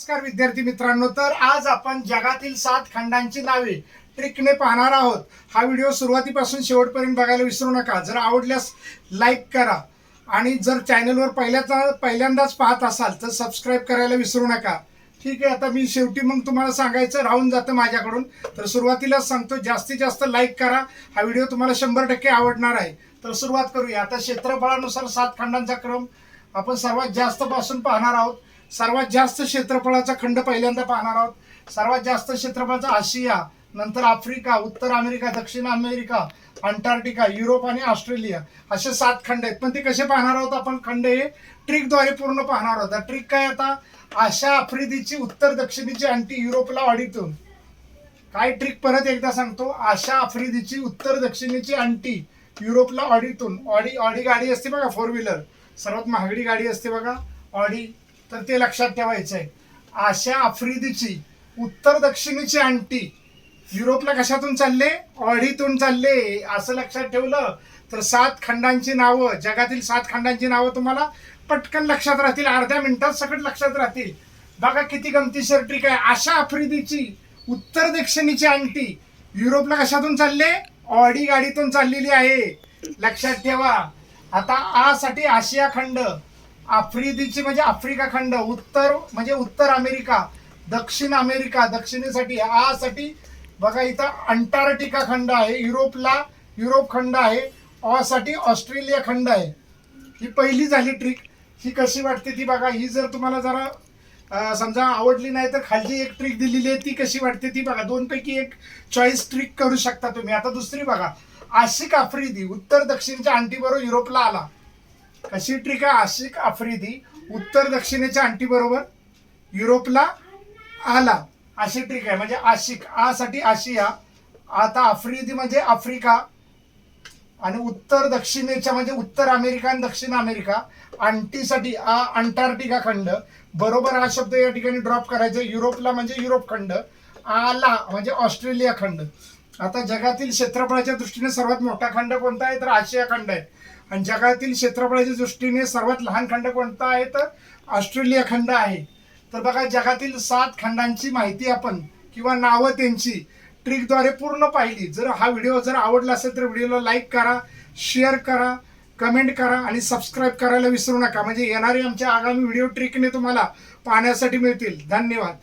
नमस्कार विद्यार्थी मित्रांनो तर आज आपण जगातील सात खंडांची नावे ट्रिकने पाहणार आहोत. हा व्हिडिओ सुरुवातीपासून शेवटपर्यंत बघायला विसरू नका. जर आवडल्यास लाईक करा आणि जर चॅनलवर पहिल्याचा पहिल्यांदाच पाहत असाल तर सबस्क्राईब करायला विसरू नका. ठीक आहे आता मी शेवटी मग तुम्हाला सांगायचं राहून जातं माझ्याकडून. तर सुरुवातीलाच सांगतो जास्तीत जास्त लाईक करा. हा व्हिडिओ तुम्हाला शंभर टक्के आवडणार आहे. तर सुरुवात करूया. आता क्षेत्रफळानुसार सात खंडांचा क्रम आपण सर्वात जास्त पासून पाहणार आहोत. सर्वात जास्त क्षेत्रफळाचा खंड पहिल्यांदा पाहणार आहोत. सर्वात जास्त क्षेत्रफळाचा आशिया नंतर आफ्रिका उत्तर अमेरिका दक्षिण अमेरिका अंटार्क्टिका युरोप आणि ऑस्ट्रेलिया असे सात खंड आहेत. पण ते कसे पाहणार आहोत आपण? खंड हे ट्रिकद्वारे पूर्ण पाहणार आहोत. ट्रिक काय आता? आशा आफ्रिदीची उत्तर दक्षिणेची अंटी युरोपला वाढीतून. काय ट्रिक परत एकदा सांगतो? आशा आफ्रिदीची उत्तर दक्षिणेची अंटी युरोपला ऑडीतून ऑडी ऑडी गाडी असते बघा फोर व्हीलर सर्वात महागडी गाडी असते बघा ऑडी. तर ते लक्षात ठेवायचं आहे आशा आफ्रिदीची उत्तर दक्षिणेची अंटी युरोपला कशातून चालले? ऑडीतून चालले. असं लक्षात ठेवलं तर सात खंडांची नावं जगातील सात खंडांची नावं तुम्हाला पटकन लक्षात राहतील. अर्ध्या मिनिटात सकट लक्षात राहतील. बघा किती गमतीशीर ट्रिक आहे. आशा आफ्रिदीची उत्तर दक्षिणेची अंगठी युरोपला कशातून चालले? ऑडी गाडीतून चाललेली आहे. लक्षात ठेवा. आता आ साठी आशिया खंड. आफ्रिदीची म्हणजे आफ्रिका खंड उत्तर म्हणजे उत्तर अमेरिका दक्षिण अमेरिका दक्षिणेसाठी आसाठी बघा इथं अंटार्क्टिका खंड आहे युरोपला युरोप खंड आहे ऑसाठी साठी ऑस्ट्रेलिया खंड आहे. ही पहिली झाली ट्रिक ही कशी वाटते ती बघा ही जर तुम्हाला जरा समजा आवडली नाही तर खालची एक ट्रिक दिलेली आहे ती कशी वाटते ती बघा. दोनपैकी एक चॉईस ट्रिक करू शकता तुम्ही. आता दुसरी बघा आशिक आफ्रिदी उत्तर दक्षिणच्या अंटीबरोबर युरोपला आला. कशी ट्रिक आहे? आशिक आफ्रिदी उत्तर दक्षिणेच्या आंटी बरोबर युरोपला आला. अशी ट्रिक आहे. म्हणजे आशिक आ साठी आशिया आता आफ्रिदी म्हणजे आफ्रिका आणि उत्तर दक्षिणेच्या म्हणजे उत्तर अमेरिका आणि दक्षिण अमेरिका. अंटीसाठी आ अंटार्क्टिका खंड. बरोबर हा शब्द या ठिकाणी ड्रॉप करायचा. युरोपला म्हणजे युरोप खंड. आला म्हणजे ऑस्ट्रेलिया खंड. आता जगातील क्षेत्रफळाच्या दृष्टीने सर्वात मोठा खंड कोणता आहे? तर आशिया खंड आहे. आणि जगातील क्षेत्रफळाच्या दृष्टीने सर्वात लहान खंड कोणता आहे? तर ऑस्ट्रेलिया खंड आहे. तर बघा जगातील सात खंडांची माहिती आपण किंवा नावं त्यांची ट्रिकद्वारे पूर्ण पाहिली. जर हा व्हिडिओ जर आवडला असेल तर व्हिडिओला लाईक करा शेअर करा कमेंट करा आणि सबस्क्राईब करायला विसरू नका. म्हणजे येणारे आमच्या आगामी व्हिडिओ ट्रिकने तुम्हाला पाहण्यासाठी मिळतील. धन्यवाद.